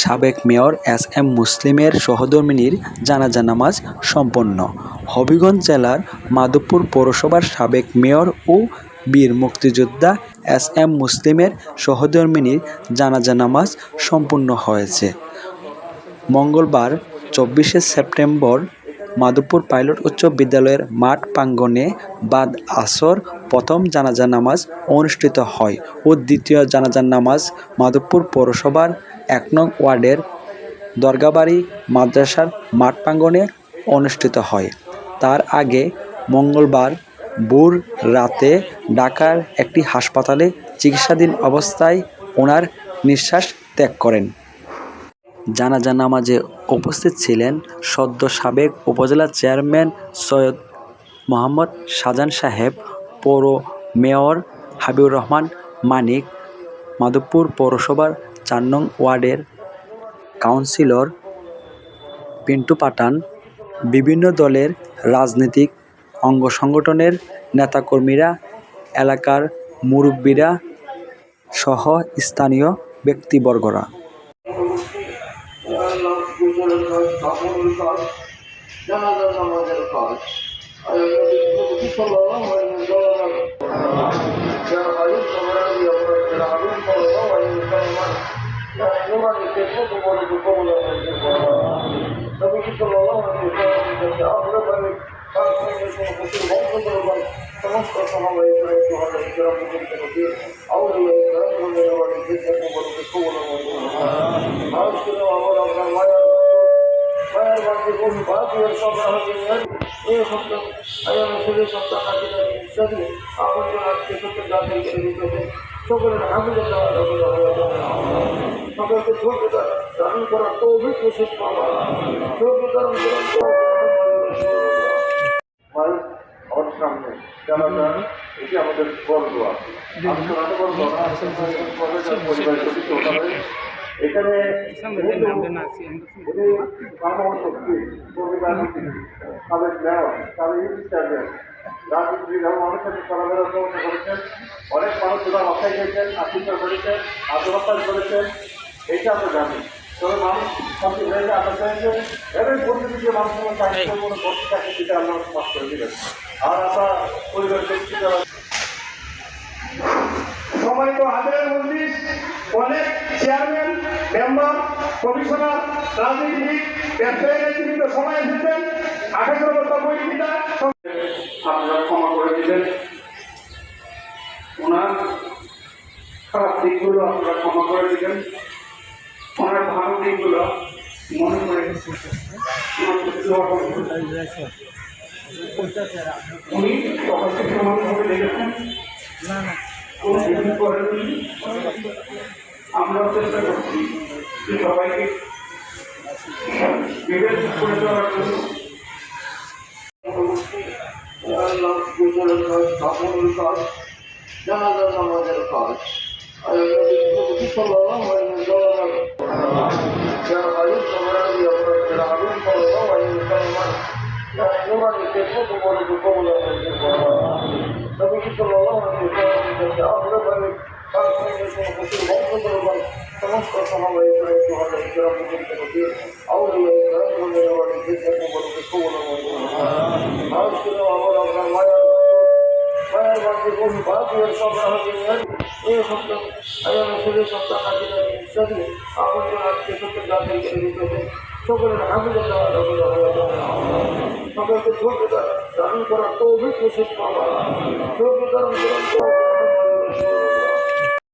সাবেক mayor S M মুসলিমের সহধর্মিনীর জানাজা নামাজ সম্পন্ন। হবিগঞ্জ জেলার মাধবপুর পৌরসভার সাবেক মেয়র ও বীর মুক্তিযোদ্ধা এস এম মুসলিমের সহধর্মিনীর জানাজা নামাজ সম্পন্ন হয়েছে। মঙ্গলবার চব্বিশে সেপ্টেম্বর মাধবপুর পাইলট উচ্চ বিদ্যালয়ের মাঠ প্রাঙ্গণে বাদ আসর প্রথম জানাজা নামাজ অনুষ্ঠিত হয় ও দ্বিতীয় জানাজার নামাজ মাধবপুর পৌরসভার এক নং ওয়ার্ডের দরগাবাড়ি মাদ্রাসার মাঠ প্রাঙ্গণে অনুষ্ঠিত হয়। তার আগে মঙ্গলবার ভোর রাতে ঢাকার একটি হাসপাতালে চিকিৎসাধীন অবস্থায় ওনার নিঃশ্বাস ত্যাগ করেন। জানাজা নামাজে উপস্থিত ছিলেন সদ্য সাবেক উপজেলা চেয়ারম্যান সৈয়দ মোহাম্মদ শাহজাহান সাহেব, পৌর মেয়র হাবিবুর রহমান মানিক, মাধবপুর পৌরসভার চার নং ওয়ার্ডের কাউন্সিলর পিন্টু পাঠান বিভিন্ন দলের রাজনৈতিক অঙ্গ সংগঠনের নেতাকর্মীরা এলাকার মুরব্বীরা সহ স্থানীয় ব্যক্তিবর্গরা কাজ কাপড়ের কাজ জানাজার নামাজের কাজ সমস্ত সময় আমার আপনার মায়ের মায়ের বাড়িতে কোন ভারতীয় হচ্ছে এই সপ্তাহ আগাম সুযোগ সপ্তাহ কাছে ইত্যাদি আমাদের আজকে সত্য দিতেছে সকলের হামিদে সকলকে যোগ্যতা ধারণ করার তো অভিজ্ঞ পাওয়া। ধারণ করার আমার সামনে এটি আমাদের গর্ব আছে। রাজনীতি মানুষের সাথে চলাফেরা করেছেন। অনেক মানুষ ওরা গেছেন করেছেন আত্মহত্যা করেছেন। এটা আমরা জানি। তবে মানুষ সবচেয়ে হয়ে যায় আপনার চাইছে এবার প্রতিদিন যে মানুষের চাইছে কোনো বস্তু থাকে সেটা আমরা পাস করে দিলেন আর আমরা পরিবার ব্যক্তি যারা সম্মানিত আদরের মন্ত্রী অনেক চেয়ারম্যান মেম্বার কমিশনার রাজনীতিবিদ ব্যবসায়ী নেতৃবৃন্দ সবাই এসেছেন। আঠারো বছর বইটা আপনারা ক্ষমা করে দিবেন। ওনার খারাপ দিকগুলো আপনারা ক্ষমা করে ভালো দিকগুলো মনে করে। উনি সকলকে সমানভাবে দেখেছেন আমরাও চেষ্টা করছি যে সবাইকে বিবেচনা করে দেওয়ার জন্য আল্লাহ কুশলের কাজ কাপড়ের কাজ জানাজার নামাজের কাজ সমস্ত সময় আমার কোন ভারতীয় হচ্ছে এই দিতেছে সকলের হামিদে সকলকে যোগ্যতা দান করার তো অভিজ্ঞ পাওয়া